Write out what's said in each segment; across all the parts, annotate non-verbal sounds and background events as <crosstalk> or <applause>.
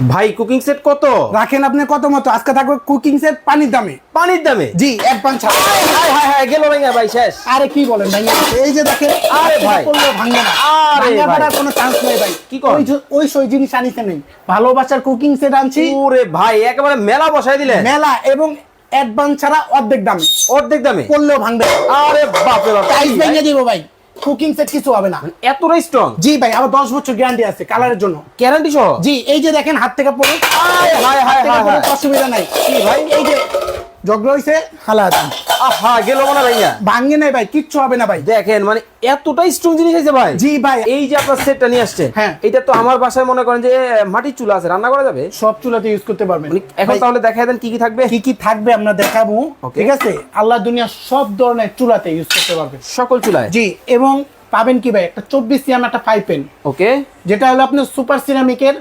ভাই cooking set কত? রাখেন আপনি কত মতো? আজকে থাকবে কুকিং সেট পানির দামে। পানির দামে? জি ছাড়া। হাই হাই হাই গেল ভাইয়া ভাই শেষ। আরে কি বলেন ভাই এই যে দেখেন আরে ভাই। ভাঙবে না। আরে ভাই। কোনো চান্স নেই ভাই। কি? ওই ওই সই জিনিস আনিতে নেই। ভালোবাসার কুকিং সেট আনছি। ওরে ভাই একেবারে মেলা বসাই দিলেন মেলা এবং অ্যাডভান্স ছাড়া অর্ধেক দামে। অর্ধেক দামে? করলেও ভাঙবে আরে বাপ রে বাপ টাইস ভেঙে দিব ভাই। কুকিং সেট কিছু হবে না। এতটাই স্ট্রং জি ভাই আবার দশ বছর গ্যারান্টি আছে কালারের জন্য। গ্যারান্টি সহ? জি এই যে দেখেন হাত থেকে পড়ে। অসুবিধা নাই। ভাই? এই যে ঝগড়া হয়েছে হালা আহা গেল মনে ভাইয়া। ভাঙে নাই ভাই কিচ্ছু হবে না ভাই। দেখেন মানে এতটাই স্ট্রং জিনিস আছে ভাই। জি ভাই। এই যে আপনার সেটটা নিয়ে আসছেন হ্যাঁ। এটা তো আমার বাসায় মনে করেন যে মাটির চুলা আছে রান্না করা যাবে? সব চুলাতে ইউজ করতে পারবেন। এখন তাহলে দেন কি কি থাকবে। কি কি থাকবে আমরা দেখাবো। ঠিক আছে? আল্লাহ দুনিয়া সব ধরনের চুলাতে ইউজ করতে পারবেন সকল চুলায়? জি এবং পাবেন কি ভাই? একটা চব্বিশ সিএম একটা ফাইভ পেন ওকে যেটা হলো আপনার সুপার সিরামিকের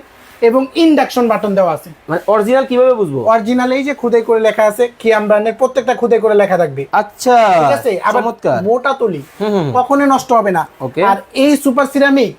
এবং ইন্ডাকশন বাটন দেওয়া আছে। মানে অরিজিনাল কীভাবে বুঝব? অরিজিনাল এই যে খুদাই করে লেখা আছে কিয়াম ব্র্যান্ডের প্রত্যেকটা খুদাই করে লেখা থাকবে। আচ্ছা ঠিক আছে? আবার মোটা তুলি। কখনোই নষ্ট হবে না. আর এই সুপার সিরামিক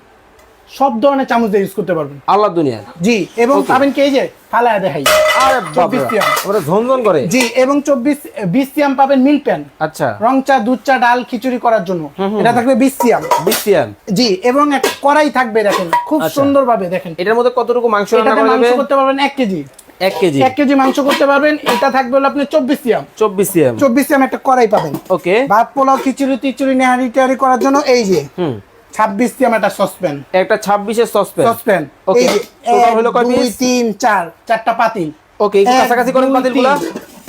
সব ধরনের চামচ দিয়ে ইউজ করতে পারবেন। আল্লাহ দুনিয়া। জি এবং পাবেন কি এই যে ফালায় দেখাই। আরে 24 সিয়াম। ওরা ঝনঝন করে। জি এবং চব্বিশ বিশ সিয়াম পাবেন মিল প্যান। আচ্ছা। রং চা দুধ চা ডাল খিচুড়ি করার জন্য। এটা থাকবে বিশ সিয়াম। বিসিএম জি এবং একটা কড়াই থাকবে দেখেন খুব আচ্ছা। সুন্দর ভাবে দেখেন। এটার মধ্যে কতটুকু মাংস রান্না মাংস করতে পারবেন এক কেজি। এক কেজি। এক কেজি মাংস করতে পারবেন। এটা থাকবে হলো আপনি চব্বিশ সিয়াম। চব্বিশ চব্বিশ সিয়াম একটা কড়াই পাবেন। ওকে। ভাত পোলাও খিচুড়ি টিচুড়ি নেহারি টেহারি করার জন্য এই যে। হুম। ছাব্বিশ আমার একটা সসপ্যান একটা ছাব্বিশের সসপ্যান সসপ্যান Okay. এই যে হলো কয় দুই piece? তিন চার চারটা পাতিল। ওকে কাছাকাছি করেন পাতিলগুলো।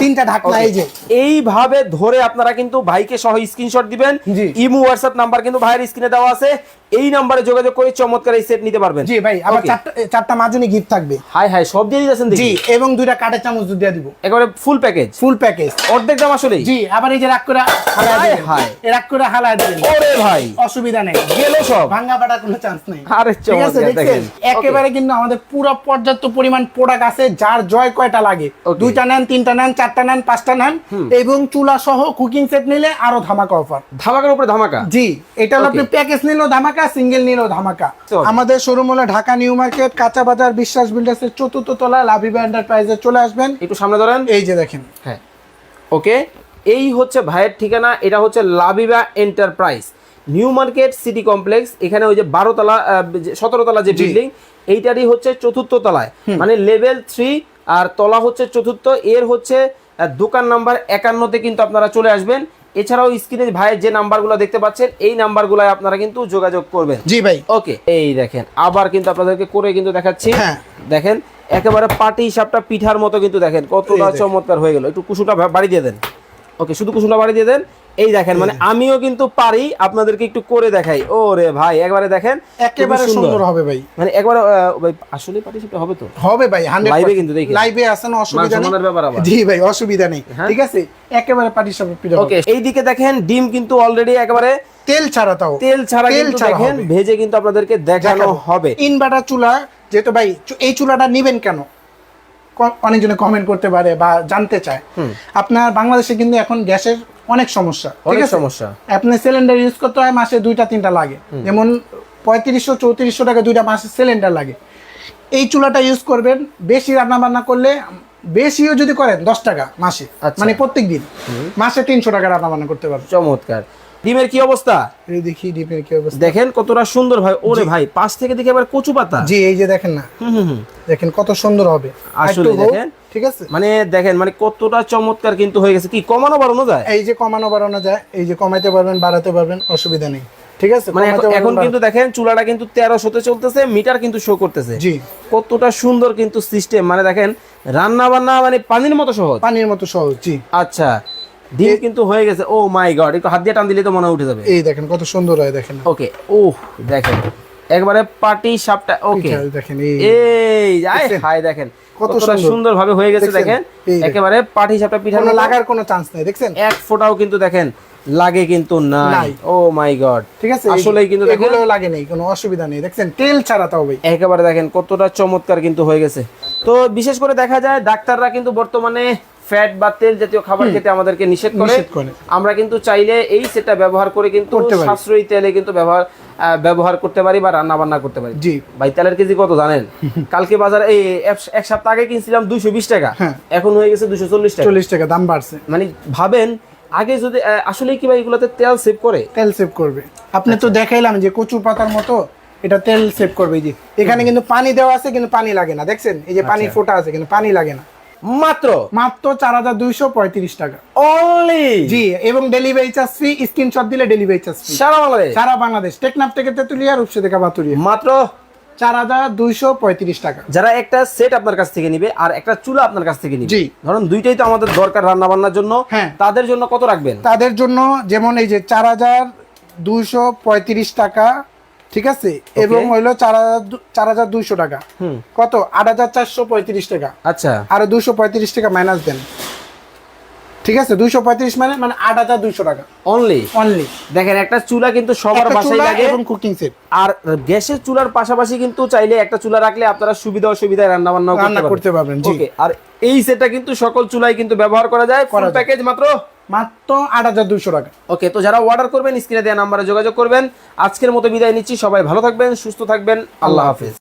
তিনটা ঢাকনা এই যে। এইভাবে ধরে আপনারা কিন্তু ভাইকে সহ স্ক্রিনশট দিবেন। ইমো হোয়াটসঅ্যাপ নাম্বার কিন্তু ভাইয়ের স্ক্রিনে দেওয়া আছে। এই নাম্বারে যোগাযোগ করে চমৎকার এই সেট নিতে পারবেন। জি ভাই আবার চারটা চারটা মাজুনি গিফট থাকবে। হাই হাই সব দিয়ে দিয়েছেন জি এবং দুইটা কাঠের চামচ দিয়ে দিব। একেবারে ফুল প্যাকেজ ফুল প্যাকেজ অর্ধেক দাম আসলে জি আবার এই যে রাগ করে হালায় দিবেন হায়। রাগ করে হালায় দিবেন ওরে ভাই। অসুবিধা নেই। গেল সব। পাটার কোনো চান্স নেই। আরে চমৎকার দেখেন। একেবারে কিন্তু আমাদের পুরো পর্যাপ্ত পরিমাণ প্রোডাক্ট আছে যার জয় কয়টা লাগে. দুইটা নেন তিনটা নেন চারটা নেন পাঁচটা নেন এবং চুলা সহ কুকিং সেট নিলে আরও ধামাকা অফার ধামাকার উপরে ধামাকা? জি এটা হলো আপনি প্যাকেজ নিলেও ধামাকা সিঙ্গেল নিলেও ধামাকা। আমাদের শোরুম হলো ঢাকা নিউ মার্কেট কাঁচা বাজার বিশ্বাস বিল্ডার্সের চতুর্থ তলা লাভিবা এন্টারপ্রাইজে চলে আসবেন। একটু সামনে ধরেন। এই যে দেখেন। হ্যাঁ। ওকে এই হচ্ছে ভাইয়ের ঠিকানা এটা হচ্ছে Labiba enterprise new market city complex এখানে ওই যে বারো তলা সতেরো তলা যে বিল্ডিং এইটারই হচ্ছে চতুর্থ তলায়। মানে লেভেল থ্রি আর তলা হচ্ছে চতুর্থ এর হচ্ছে দোকান নাম্বার একান্নতে কিন্তু আপনারা চলে আসবেন। এছাড়াও স্ক্রিনে ভাইয়ের যে নাম্বারগুলো দেখতে পাচ্ছেন এই নাম্বারগুলোয় আপনারা কিন্তু যোগাযোগ করবেন। জি ভাই। ওকে এই দেখেন আবার কিন্তু আপনাদেরকে করে কিন্তু দেখাচ্ছি। হ্যাঁ। দেখেন একেবারে পাটি হিসাবটা পিঠার মতো কিন্তু দেখেন কতটা চমৎকার হয়ে গেল। একটু কুসুটা বাড়ি দিয়ে দেন। ওকে শুধু কুসুটা বাড়ি দিয়ে দেন। এই দেখেন মানে আমিও কিন্তু পারি আপনাদেরকে একটু করে দেখাই। ও রে ভাই একবারে দেখেন একেবারে সুন্দর হবে ভাই। মানে একবারে ভাই আসলে পাটি হিসাবটা হবে তো? হবে ভাই হান্ড্রেড Live এ কিন্তু দেখি। লাইভে আসেন অসুবিধা মান সম্মানের ব্যাপার আবার। জি ভাই অসুবিধা নেই। হ্যাঁ। ঠিক আছে? একেবারে পাটি সব পিঠা ওকে এইদিকে দেখেন ডিম কিন্তু অলরেডি একেবারে তেল ছাড়া তাও। তেল ছাড়া কিন্তু দেখেন ভেজে কিন্তু আপনাদেরকে দেখানো হবে। ইনভার্টার চুলা যেহেতু ভাই এই চুলাটা নিবেন কেন? অনেকজনে কমেন্ট করতে পারে বা জানতে চায়। আপনার বাংলাদেশে কিন্তু এখন গ্যাসের অনেক সমস্যা ঠিক অনেক আছে? সমস্যা। আপনি সিলিন্ডার ইউজ করতে হয় মাসে দুইটা তিনটা লাগে। যেমন পঁয়ত্রিশশো চৌত্রিশশো টাকা দুইটা মাসে সিলিন্ডার লাগে। এই চুলাটা ইউজ করবেন বেশি রান্না বান্না করলে বেশিও যদি করেন দশ টাকা মাসে আচ্ছা। মানে প্রত্যেক দিন মাসে তিনশো টাকা রান্না বান্না করতে পারবেন। চমৎকার। ডিমের কি অবস্থা? দেখি ডিপের কি অবস্থা। দেখেন কতটা সুন্দর ভাই ওরে ভাই পাশ থেকে দেখে আবার কচু পাতা। জি এই যে দেখেন না। হুম হুম হুম। দেখেন কত সুন্দর হবে। আসলে দেখেন। ঠিক আছে। মানে দেখেন মানে কতটা চমৎকার কিন্তু হয়ে গেছে। কি কমানো বাড়ানো যায়? এই যে কমানো বাড়ানো যায় এই যে কমাইতে পারবেন বাড়াতে পারবেন অসুবিধা নেই। ঠিক আছে মানে এখন- কিন্তু দেখেন চুলাটা কিন্তু তেরোশোতে চলতেছে মিটার কিন্তু শো করতেছে। জি। কতটা সুন্দর কিন্তু সিস্টেম মানে দেখেন রান্না বান্না মানে পানির মতো সহজ। পানির মতো সহজ জি। আচ্ছা ডিম কিন্তু হয়ে গেছে। ও মাই গড একটু হাত দিয়ে টান দিলে তো মনে উঠে যাবে। এই দেখেন কত সুন্দর হয় দেখেন। ওকে ওহ দেখেন। একবারে পাটি সাপটা ওকে দেখেন এই এই হাই দেখেন। কত সুন্দর। ভাবে হয়ে গেছে দেখেন। দেখেন। একেবারে পাটি সাপটা পিঠার কোনো লাগার কোনো চান্স নেই দেখছেন? এক ফোঁটাও কিন্তু দেখেন লাগে কিন্তু নাই। ও মাই গড ঠিক আছে আসলেই কিন্তু দেখেন। এগুলো লাগে নেই কোনো অসুবিধা নেই দেখছেন? তেল ছাড়া তাও ভাই। একেবারে দেখেন কতটা চমৎকার কিন্তু হয়ে গেছে। তো বিশেষ করে দেখা যায় ডাক্তাররা কিন্তু বর্তমানে ফ্যাট বা তেল জাতীয় খাবার খেতে আমাদেরকে নিষেধ করে। আমরা কিন্তু চাইলে এই সেটটা ব্যবহার করে কিন্তু সাশ্রয়ী তেলে কিন্তু ব্যবহার ব্যবহার করতে পারি বা রান্না বান্না করতে পারি। জি। ভাই তেলের কেজি কত জানেন? <laughs> কালকে বাজারে এই এক- সপ্তাহ আগে কিনছিলাম দুইশো বিশ টাকা। হ্যাঁ। এখন হয়ে গেছে দুশো চল্লিশ টাকা। চল্লিশ টাকা দাম বাড়ছে। মানে ভাবেন আগে যদি আসলে কি ভাই এগুলোতে তেল সেভ করে? তেল সেভ করবে। আপনি আচ্ছা। তো দেখাইলাম যে কচু পাতার মতো এটা তেল সেভ করবে। জি এখানে কিন্তু পানি দেওয়া আছে কিন্তু পানি লাগে না। দেখছেন? এই যে পানির আচ্ছা। ফোঁটা আছে কিন্তু পানি লাগে না। মাত্র? মাত্র চার হাজার দুইশো পঁয়ত্রিশ টাকা। অনলি জি এবং ডেলিভারি চার্জ ফ্রি স্ক্রিনশট দিলে ডেলিভারি চার্জ ফ্রি সারা বাংলাদেশ? সারা বাংলাদেশ। টেকনাফ থেকে তেতুলিয়া রূপসে থেকে বাতুরিয়া। মাত্র? চার হাজার দুইশো পঁয়ত্রিশ টাকা। যারা একটা সেট আপনার কাছ থেকে নিবে আর একটা চুলা আপনার কাছ থেকে নিবে ধরুন দুইটাই তো আমাদের দরকার রান্না বান্নার জন্য হ্যাঁ। তাদের জন্য কত রাখবেন? তাদের জন্য যেমন এই যে চার হাজার দুইশো পঁয়ত্রিশ টাকা ঠিক আছে? এবং হইল চার হাজার দু- চার হাজার দুইশো টাকা। কত? আট হাজার চারশো পঁয়ত্রিশ টাকা। আচ্ছা। আর দুইশো পঁয়ত্রিশ টাকা মাইনাস দেন। ঠিক আছে? দুইশো পঁয়ত্রিশ মানে মানে আট হাজার দুইশো টাকা। অনলি অনলি দেখেন একটা চুলা কিন্তু সবার বাসায় লাগে। এবং কুকিং সেট আর গ্যাসের চুলার পাশাপাশি কিন্তু চাইলে একটা চুলা রাখলে আপনারা সুবিধা অসুবিধায় রান্না বান্না করতে পারবেন আর এই সেটটা কিন্তু সকল চুলায় কিন্তু ব্যবহার করা যায়। ফুল করা যায়। প্যাকেজ মাত্র মাত্র আট হাজার দুশো টাকা। ওকে তো যারা অর্ডার করবেন স্ক্রিনে দেওয়া নাম্বারে যোগাযোগ করবেন। আজকের মতো বিদায় নিচ্ছি, সবাই ভালো থাকবেন, সুস্থ থাকবেন, আল্লাহ হাফেজ।